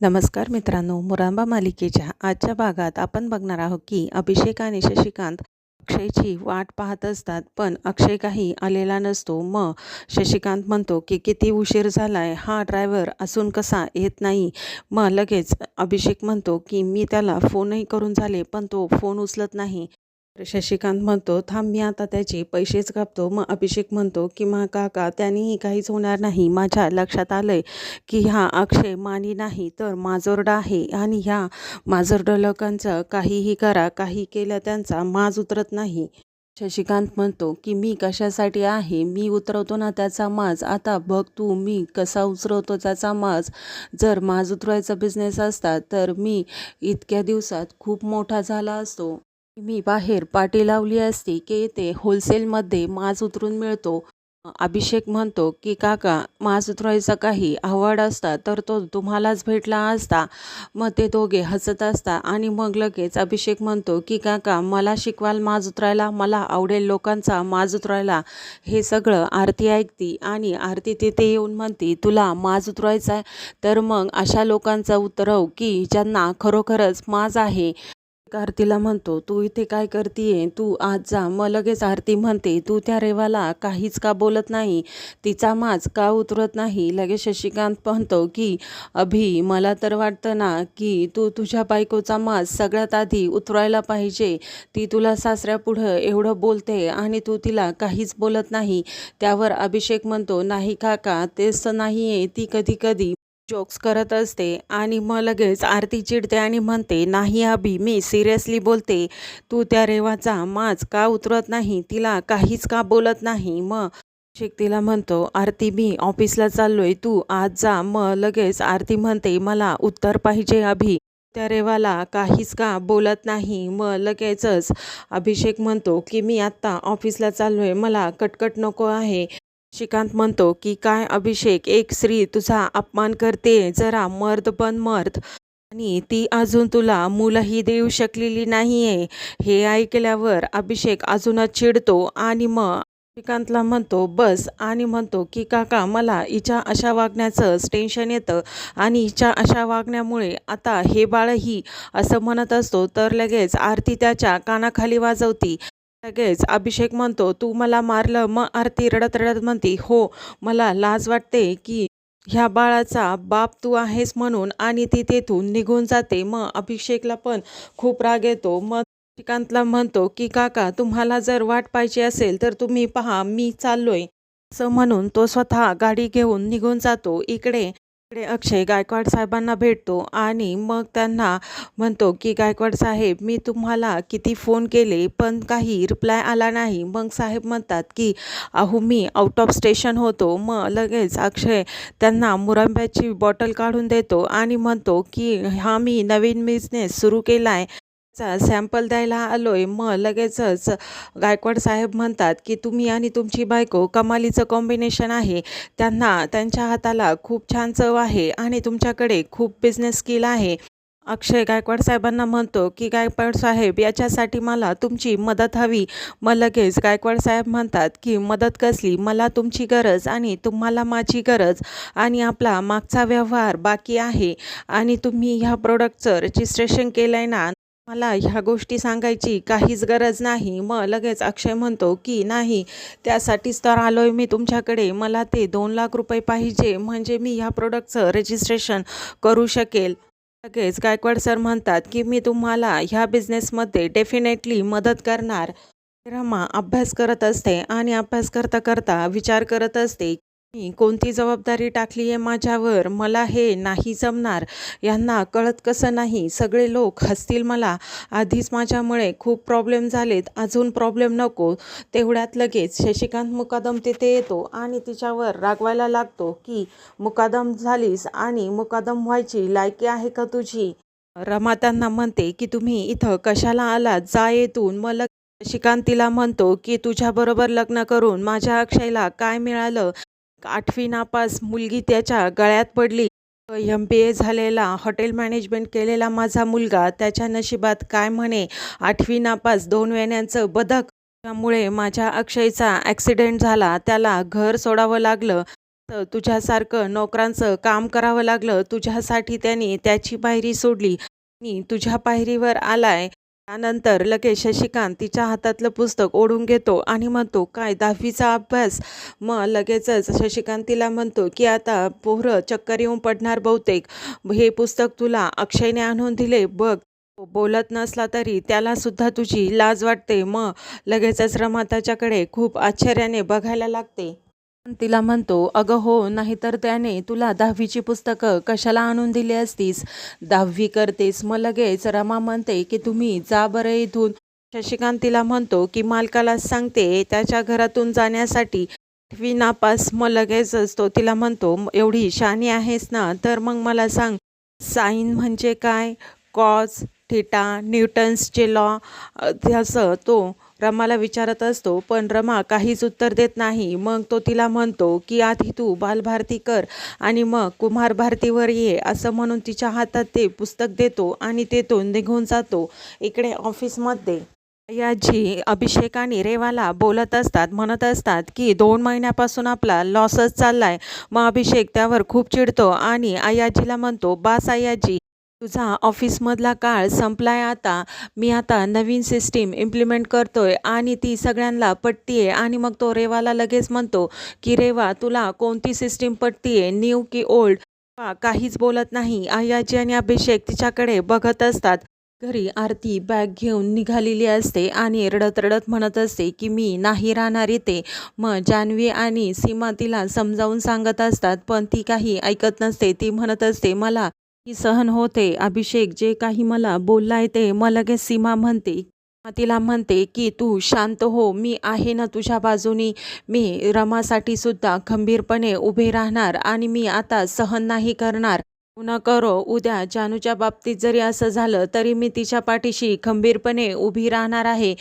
नमस्कार मित्रांनो मुरांबा मालिकेच्या आजच्या भागात आपण बघणार आहोत की अभिषेक आणि शशिकांत अक्षयची वाट पाहत असतात पण अक्षय काही आलेला नसतो. मग शशिकांत म्हणतो की किती उशीर झाला आहे हा ड्रायव्हर असून कसा येत नाही? मग लगेच अभिषेक म्हणतो की मी त्याला फोनही करून झाले पण तो फोन उचलत नाही. शशिकांत म्हणतो थांब मी आता त्याचे पैसेच कापतो. मग अभिषेक म्हणतो की मा काका त्यांनीही काहीच होणार नाही. माझ्या लक्षात आलंय की हा अक्षय मानी नाही तर माजोरडा आहे. आणि ह्या माजोरडा लोकांचं काहीही करा काही केलं त्यांचा माज उतरत नाही. शशिकांत म्हणतो की मी कशासाठी आहे? मी उतरवतो ना त्याचा माज. आता बघ तू मी कसा उतरवतो त्याचा माज. जर माज उतरवायचा बिझनेस असता तर मी इतक्या दिवसात खूप मोठा झाला असतो. मी बाहेर पाटी लावली असती की येथे होलसेलमध्ये माज उतरून मिळतो. अभिषेक म्हणतो की काका माज उतरवायचा काही आवड असता तर तो तुम्हालाच भेटला असता. मग ते दोघे हसत असता आणि मग लगेच अभिषेक म्हणतो की काका मला शिकवाल माज उतरायला? मला आवडेल लोकांचा माज उतरायला. हे सगळं आरती ऐकती आणि आरती तिथे येऊन म्हणती तुला माज उतरायचा आहे? तर मग अशा लोकांचा उतरव की ज्यांना खरोखरच माज आहे. आरतीला म्हणतो तू इथे काय करतीये? तू आज जा मग लगेच आरती म्हणते तू त्या रेवाला काहीच का बोलत नाही? तिचा माज का उतरत नाही? लगेच शशिकांत म्हणतो की अभि मला तर वाटतं ना की तू तुझ्या बायकोचा माज सगळ्यात आधी उतरायला पाहिजे. ती तुला सासऱ्यापुढं एवढं बोलते आणि तू तिला काहीच बोलत नाही. त्यावर अभिषेक म्हणतो नाही काका तेच नाही आहे ती कधी कधी जोक्स करत असते आणि मग लगेच आरती चिडते आणि म्हणते नाही अभि मी सिरियसली बोलते. तू त्या रेवाचा माज का उतरत नाही? तिला काहीच का बोलत नाही? मग शिक तिला म्हणतो आरती मी ऑफिसला चाललोय. तू आज जा. मग लगेच आरती म्हणते मला उत्तर पाहिजे अभि. त्या रेवाला काहीच का बोलत नाही? मग लगेचच अभिषेक म्हणतो की मी आत्ता ऑफिसला चाललोय. मला कटकट नको आहे. श्रीकांत म्हणतो की काय अभिषेक एक स्त्री तुझा अपमान करते जरा मर्द पण मर्द. आणि ती अजून तुला मुलंही देऊ शकलेली नाही आहे हे ऐकल्यावर अभिषेक अजूनच चिडतो आणि मग श्रीकांतला म्हणतो बस. आणि म्हणतो की काका मला हिच्या अशा वागण्याचं टेन्शन येतं आणि हिच्या अशा वागण्यामुळे आता हे बाळही असं म्हणत असतो तर लगेच आरती त्याच्या कानाखाली वाजवती. लगेच अभिषेक म्हणतो तू मला मारलं मग आरती रडत रडत म्हणते हो मला लाज वाटते की ह्या बाळाचा बाप तू आहेस म्हणून आणि ती तेथून निघून जाते. मग अभिषेकला पण खूप राग येतो. मग श्रीकांतला म्हणतो की काका तुम्हाला जर वाट पाहिजे असेल तर तुम्ही पहा मी चाललोय. असं म्हणून तो स्वतः गाडी घेऊन निघून जातो. इकडे इकडे अक्षय गायकवाड साहेबांना भेटतो आणि मग त्यांना म्हणतो की गायकवाड साहेब मी तुम्हाला किती फोन केले पण काही रिप्लाय आला नाही. मग साहेब म्हणतात की अहो मी आउट ऑफ स्टेशन होतो. मग लगेच अक्षय त्यांना मुरंब्याची बॉटल काढून देतो आणि म्हणतो की हा मी नवीन बिझनेस सुरू केला आहे चा सॅम्पल द्यायला आलोय. मग लगेचच गायकवाड साहेब म्हणतात की तुम्ही आणि तुमची बायको कमालीचं कॉम्बिनेशन आहे. त्यांना त्यांच्या हाताला खूप छान चव आहे आणि तुमच्याकडे खूप बिझनेस स्किल आहे. अक्षय गायकवाड साहेबांना म्हणतो की गायकवाड साहेब याच्यासाठी मला तुमची मदत हवी. मग लगेच गायकवाड साहेब म्हणतात की मदत कसली? मला तुमची गरज आणि तुम्हाला माझी गरज आणि आपला मागचा व्यवहार बाकी आहे आणि तुम्ही ह्या प्रोडक्टचं रजिस्ट्रेशन केलं आहे ना मला ह्या गोष्टी सांगायची काहीच गरज नाही. मग लगेच अक्षय म्हणतो की नाही त्यासाठीच तर आलो आहे मी तुमच्याकडे. मला ते दोन लाख रुपये पाहिजे. म्हणजे मी ह्या प्रोडक्टचं रजिस्ट्रेशन करू शकेल. लगेच गायकवाड सर म्हणतात की मी तुम्हाला ह्या बिझनेसमध्ये डेफिनेटली मदत करणार. रमा अभ्यास करत असते आणि अभ्यास करता करता विचार करत असते मी कोणती जबाबदारी टाकली आहे माझ्यावर? मला हे नाही जमणार. यांना कळत कसं नाही. सगळे लोक हसतील मला. आधीच माझ्यामुळे खूप प्रॉब्लेम झालेत. अजून प्रॉब्लेम नको. तेवढ्यात लगेच शशिकांत मुकादम तिथे येतो आणि तिच्यावर रागवायला लागतो की मुकादम झालीस आणि मुकादम व्हायची लायकी आहे का तुझी? रमा त्यांना म्हणते की तुम्ही इथं कशाला आलात? जा येतून मग शशिकांत तिला म्हणतो की तुझ्याबरोबर लग्न करून माझ्या अक्षयला काय मिळालं? आठवी नापास मुलगी त्याच्या गळ्यात पडली. एम बी ए झालेला हॉटेल मॅनेजमेंट केलेला माझा मुलगा त्याच्या नशिबात काय म्हणे? आठवी नापास दोन वेण्यांचं बदक त्यामुळे माझ्या अक्षयचा ॲक्सिडेंट झाला. त्याला घर सोडावं लागलं. तर तुझ्यासारखं नोकरांचं काम करावं लागलं. तुझ्यासाठी त्यांनी त्याची पायरी सोडली. आणि तुझ्या पायरीवर आलाय. त्यानंतर लगेच शशिकांत तिच्या हातातलं पुस्तक ओढून घेतो आणि म्हणतो काय दहावीचा अभ्यास? मग लगेचच शशिकांत तिला म्हणतो की आता पोहरं चक्कर येऊन पडणार बहुतेक. हे पुस्तक तुला अक्षयने आणून दिले बघ. तो बोलत नसला तरी त्याला सुद्धा तुझी लाज वाटते. मग लगेचच रमाताच्याकडे खूप आश्चर्याने बघायला लागते. तिला म्हणतो अगं हो नाहीतर त्याने तुला दहावीची पुस्तकं कशाला आणून दिली असतीस? दहावी करतेस मग लगेच रमा म्हणते की तुम्ही जा बरं इथून. शशिकांत तिला म्हणतो की मालकाला सांगते त्याच्या घरातून जाण्यासाठी आठवी नापास मग लगेचच तो तिला म्हणतो एवढी शानी आहेस ना तर मग मला सांग साईन म्हणजे काय? कॉज थिटा न्यूटन्सचे लॉ त्याचं तो रमाला विचारत असतो पण रमा काहीच उत्तर देत नाही. मग तो तिला म्हणतो की आधी तू बालभारती कर आणि मग कुमार भारतीवर ये असं म्हणून तिच्या हातात ते पुस्तक देतो आणि तेथून निघून जातो इकडे ऑफिसमध्ये. याजी अभिषेक आणि रेवाला बोलत असतात म्हणत असतात की दोन महिन्यापासून आपला लॉसच चाललाय. मग अभिषेक त्यावर खूप चिडतो आणि आयाजीला म्हणतो बास आयाजी तुझा ऑफिसमधला काळ संपलाय आता. मी आता नवीन सिस्टीम इम्प्लिमेंट करतोय आणि ती सगळ्यांना पटतीये आणि मग तो रेवाला लगेच म्हणतो की रेवा तुला कोणती सिस्टीम पटतीये? न्यू की ओल्ड काहीच बोलत नाही. आयाजी आणि अभिषेक तिच्याकडे बघत असतात. घरी आरती बॅग घेऊन निघालेली असते आणि रडत रडत म्हणत असते की मी नाही राहणार इथे. मग जान्हवी आणि सीमा तिला समजावून सांगत असतात पण ती काही ऐकत नसते. ती म्हणत असते मला ही सहन होते अभिषेक जे काही मला बोललाय ते मग लगेच सीमा म्हणते तिला म्हणते की तू शांत हो मी आहे ना तुझ्या बाजूनी मी रमासाठी सुद्धा खंबीरपणे उभे राहणार आणि मी आता सहन नाही करणार. न करो उद्या जानूच्या बाबतीत जरी असं झालं तरी मी तिच्या पाठीशी खंबीरपणे उभी राहणार आहे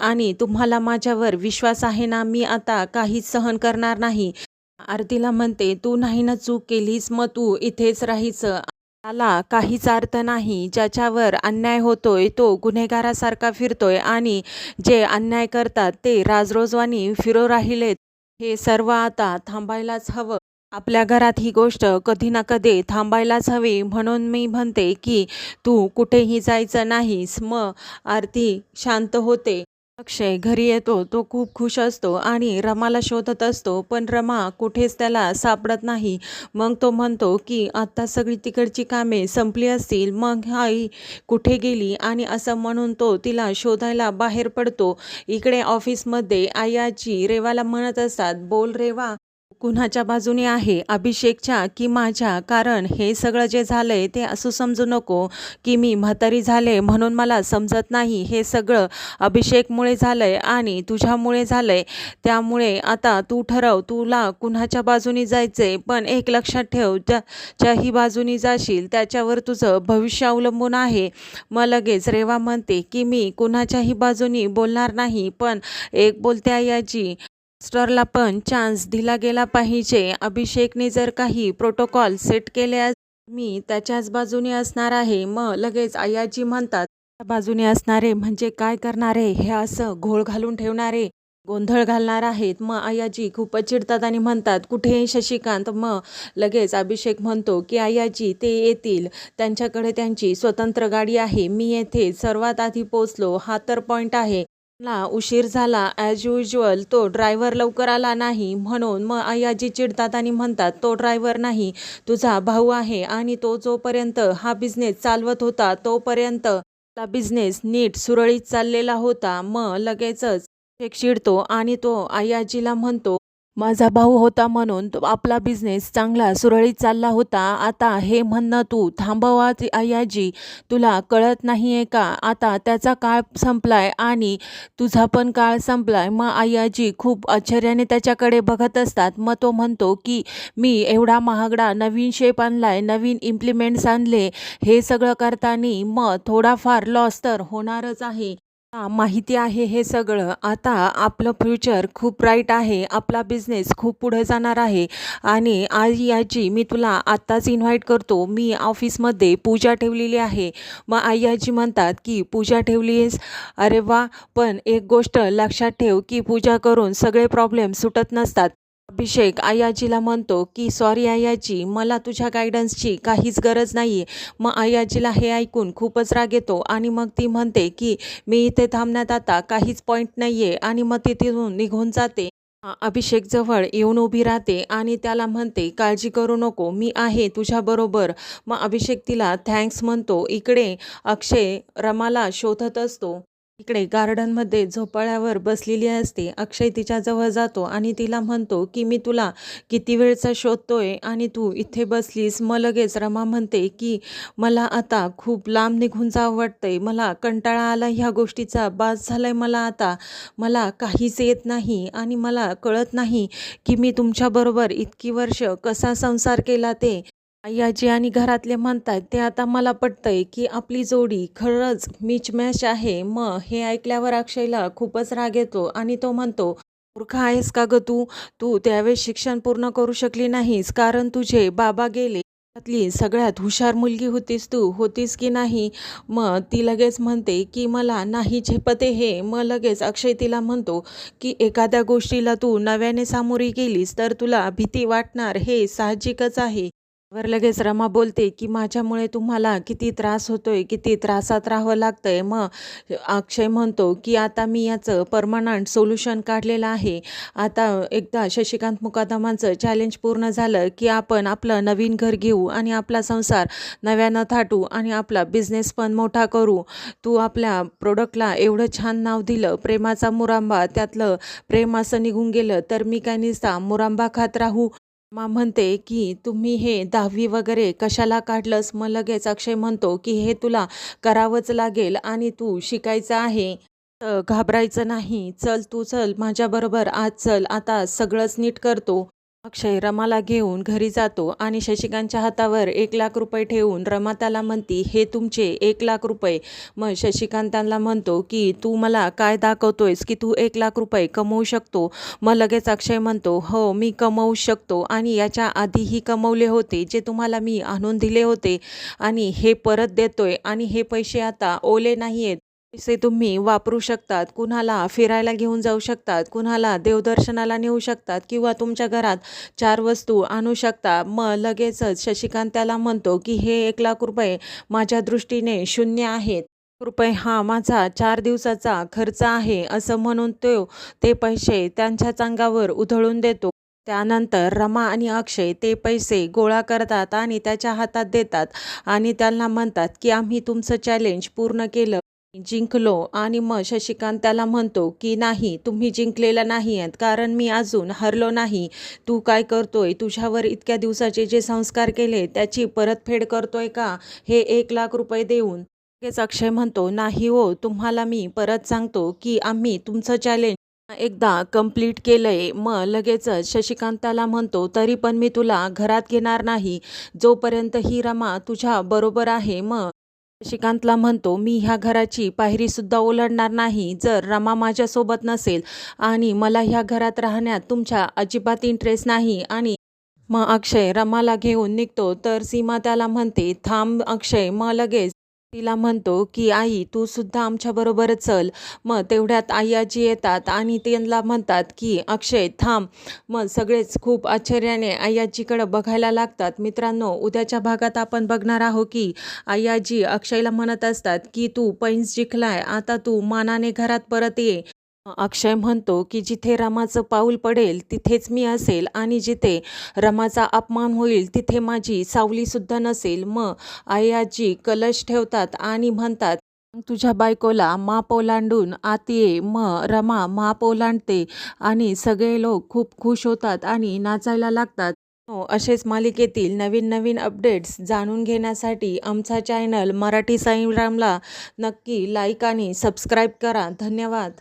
आणि तुम्हाला माझ्यावर विश्वास आहे ना मी आता काहीच सहन करणार नाही. आरतीला म्हणते तू नाही ना चूक केलीस मग तू इथेच राहायचं त्याला काहीच अर्थ नाही ज्याच्यावर अन्याय होतोय तो गुन्हेगारासारखा फिरतोय आणि जे अन्याय करतात ते राजरोजवानी फिरो राहिलेत. हे सर्व आता थांबायलाच हवं. आपल्या घरात ही गोष्ट कधी ना कधी थांबायलाच हवी. म्हणून मी म्हणते की तू कुठेही जायचं नाहीस. मग आरती शांत होते. अक्षय घरी येतो तो खूप खुश असतो आणि रमाला शोधत असतो पण रमा कुठेच त्याला सापडत नाही. मग तो म्हणतो की आत्ता सगळी तिकडची कामे संपली असतील मग आई कुठे गेली? आणि असं म्हणून तो तिला शोधायला बाहेर पडतो. इकडे ऑफिसमध्ये आयाची रेवाला म्हणत असतात बोल रेवा कुणाच्या बाजूने आहे? अभिषेकच्या की माझ्या? कारण हे सगळं जे झालंय ते असं समजू नको की मी म्हातारी झाले म्हणून मला समजत नाही. हे सगळं अभिषेकमुळे झालंय आणि तुझ्यामुळे झालंय. त्यामुळे आता तू ठरव तुला कुणाच्या बाजूनी जायचंय? पण एक लक्षात ठेव ज्याही बाजूनी जाशील त्याच्यावर तुझं भविष्य अवलंबून आहे. मग लगेच रेवा म्हणते की मी कुणाच्याही बाजूनी बोलणार नाही पण एक बोलते आयाजी मास्टरला पण चान्स दिला गेला पाहिजे. अभिषेकने जर काही प्रोटोकॉल सेट केले मी त्याच्याच बाजूने असणार आहे. मग लगेच आयाजी म्हणतात बाजूने असणारे म्हणजे काय करणारे? हे असं घोळ घालून ठेवणारे? गोंधळ घालणार आहेत? मग आयाजी खूपच चिडतात आणि म्हणतात कुठे शशिकांत मग लगेच अभिषेक म्हणतो की आयाजी ते येतील. त्यांच्याकडे त्यांची स्वतंत्र गाडी आहे. मी येथे सर्वात आधी पोचलो हा तर पॉईंट आहे. ला उशीर झाला. ॲज युजल तो ड्रायव्हर लवकर आला नाही. म्हणून मग आयाजी चिडतात आणि म्हणतात तो ड्रायव्हर नाही. तुझा भाऊ आहे आणि तो जोपर्यंत हा बिझनेस चालवत होता तोपर्यंत हा बिझनेस नीट सुरळीत चाललेला होता. मग लगेचच एक चिडतो आणि तो आयाजीला म्हणतो माझा भाऊ होता म्हणून तो आपला बिझनेस चांगला सुरळीत चालला होता. आता हे म्हणणं तू थांबवा आयाजी तुला कळत नाही आहे का? आता त्याचा काळ संपलाय आणि तुझा पण काळ संपलाय. मग आयाजी खूप आश्चर्याने त्याच्याकडे बघत असतात. मग तो म्हणतो की मी एवढा महागडा नवीन शेप आणलाय नवीन इम्प्लिमेंट्स आणले. हे सगळं करताना मग थोडाफार लॉस तर होणारच आहे. माहिती आहे हे सगळं. आता आपलं फ्युचर खूप ब्राईट आहे आपला बिझनेस खूप पुढे जाणार आहे आणि आज याची मी तुला आत्ताच इन्व्हाइट करतो. मी ऑफिसमध्ये पूजा ठेवलेली आहे. मग आई आजी म्हणतात की पूजा ठेवली आहेस अरे वा पण एक गोष्ट लक्षात ठेव की पूजा करून सगळे प्रॉब्लेम सुटत नसतात. अभिषेक आयाजीला म्हणतो की सॉरी आयाजी मला तुझ्या गायडन्सची काहीच गरज नाही आहे मग आयाजीला हे ऐकून खूपच राग येतो आणि मग ती म्हणते की मी इथे थांबण्यात आता काहीच पॉईंट नाही आहे आणि मग ती तिथून निघून जाते. अभिषेक जवळ येऊन उभी राहते आणि त्याला म्हणते काळजी करू नको मी आहे तुझ्याबरोबर मग अभिषेक तिला थँक्स म्हणतो. इकडे अक्षय रमाला शोधत असतो. इकडे गार्डनमध्ये झोपाळ्यावर बसलेली असते. अक्षय तिच्याजवळ जातो आणि तिला म्हणतो की मी तुला किती वेळचा शोधतोय आणि तू इथे बसलीस. मग लगेच रमा म्हणते की मला आता खूप लांब निघून जावं वाटतंय. मला कंटाळा आला ह्या गोष्टीचा. बास झालाय मला आता. मला काहीच येत नाही आणि मला कळत नाही की मी तुमच्याबरोबर इतकी वर्ष कसा संसार केला ते. आयाजी आणि घरातले म्हणतात ते आता मला पटतंय की आपली जोडी खरंच मिच मॅच आहे. मग हे ऐकल्यावर अक्षयला खूपच राग येतो आणि तो म्हणतो मूर्ख आहेस का ग तू? तू त्यावेळेस शिक्षण पूर्ण करू शकली नाहीस कारण तुझे बाबा गेले. त्यातली सगळ्यात हुशार मुलगी होतीस तू होतीस की नाही? मग ती लगेच म्हणते की मला नाही झेपते हे. मग लगेच अक्षय तिला म्हणतो की एखाद्या गोष्टीला तू नव्याने सामोरी गेलीस तर तुला भीती वाटणार हे साहजिकच आहे. वर लगेच रमा बोलते की माझ्यामुळे तुम्हाला किती त्रास होतोय किती त्रासात राहावं लागतंय. मग अक्षय म्हणतो की आता मी याचं परमनंट सोल्युशन काढलेलं आहे. आता एकदा शशिकांत मुकादमांचं चॅलेंज पूर्ण झालं की आपण आपलं नवीन घर घेऊ आणि आपला संसार नव्यानं थाटू आणि आपला बिझनेस पण मोठा करू. तू आपल्या प्रोडक्टला एवढं छान नाव दिलं प्रेमाचा मुरांबा त्यातलं प्रेम असं निघून गेलं तर मी काय निसता मुरांबा खात राहू मा म्हणते की तुम्ही हे दहावी वगैरे कशाला काढलंस? मग लगेच अक्षय म्हणतो की हे तुला करावंच लागेल आणि तू शिकायचं आहे. तर घाबरायचं नाही. चल तू चल. माझ्याबरोबर आज चल. आता सगळंच नीट करतो. अक्षय रमाला घेऊन घरी जातो आणि शशिकांतच्या हातावर एक लाख रुपये ठेवून रमा त्याला म्हणती हे तुमचे एक लाख रुपये. मग शशिकांत त्यांना म्हणतो की तू मला काय दाखवतोयस की तू एक लाख रुपये कमवू शकतो? मग लगेच अक्षय म्हणतो हो मी कमवू शकतो आणि याच्या आधीही कमवले होते जे तुम्हाला मी आणून दिले होते आणि हे परत देतोय आणि हे पैसे आता ओले नाही आहेत पैसे तुम्ही वापरू शकतात कुणाला फिरायला घेऊन जाऊ शकतात कुणाला देवदर्शनाला नेऊ शकतात किंवा तुमच्या घरात चार वस्तू आणू शकता. मग लगेचच शशिकांत त्याला म्हणतो की हे एक लाख रुपये माझ्या दृष्टीने शून्य आहेत. रुपये हा माझा चार दिवसाचा खर्च आहे असं म्हणून तो ते पैसे त्यांच्या चांगावर उधळून देतो. त्यानंतर रमा आणि अक्षय ते पैसे गोळा करतात आणि त्याच्या हातात देतात आणि त्यांना म्हणतात की आम्ही तुमचं चॅलेंज पूर्ण केलं. जिंकलो आणि मग शशिकांत त्याला म्हणतो की नाही तुम्ही जिंकलेला नाही आहेत कारण मी अजून हरलो नाही. तू काय करतोय? तुझ्यावर इतक्या दिवसाचे जे संस्कार केले त्याची परतफेड करतोय का? हे एक लाख रुपये देऊन. लगेच अक्षय म्हणतो नाही हो तुम्हाला मी परत सांगतो की आम्ही तुमचं चॅलेंज एकदा कंप्लीट केलंय. मग लगेचच शशिकांत त्याला म्हणतो तरी पण मी तुला घरात घेणार नाही. जोपर्यंत ही रमा तुझ्या बरोबर आहे मग शशिकांतला म्हणतो मी ह्या घराची पायरीसुद्धा ओलांडणार नाही जर रमा माझ्यासोबत नसेल आणि मला ह्या घरात राहण्यात तुमच्या अजिबात इंटरेस्ट नाही आणि मग अक्षय रमाला घेऊन निघतो तर सीमा त्याला म्हणते थांब अक्षय मग लगेच तिला म्हणतो की आई तू सुद्धा आमच्याबरोबर चल. मग तेवढ्यात आई आजी येतात आणि त्यांना म्हणतात की अक्षय थांब. मग सगळेच खूप आश्चर्याने आई आजीकडं बघायला लागतात. मित्रांनो उद्याच्या भागात आपण बघणार आहोत की आई आजी अक्षयला म्हणत असतात की तू पैंस जिंकलाय. आता तू मानाने घरात परत ये. अक्षय म्हणतो की जिथे रमाचं पाऊल पडेल तिथेच मी असेल आणि जिथे रमाचा अपमान होईल तिथे माझी सावलीसुद्धा नसेल. मग आई आजी कलश ठेवतात आणि म्हणतात तुझ्या बायकोला माप ओलांडून आत ये. रमा माप ओलांडते आणि सगळे लोक खूप खुश होतात आणि नाचायला लागतात. हो असेच मालिकेतील नवीन नवीन अपडेट्स जाणून घेण्यासाठी आमचा चॅनल मराठी साईरामला नक्की लाईक आणि सबस्क्राईब करा. धन्यवाद.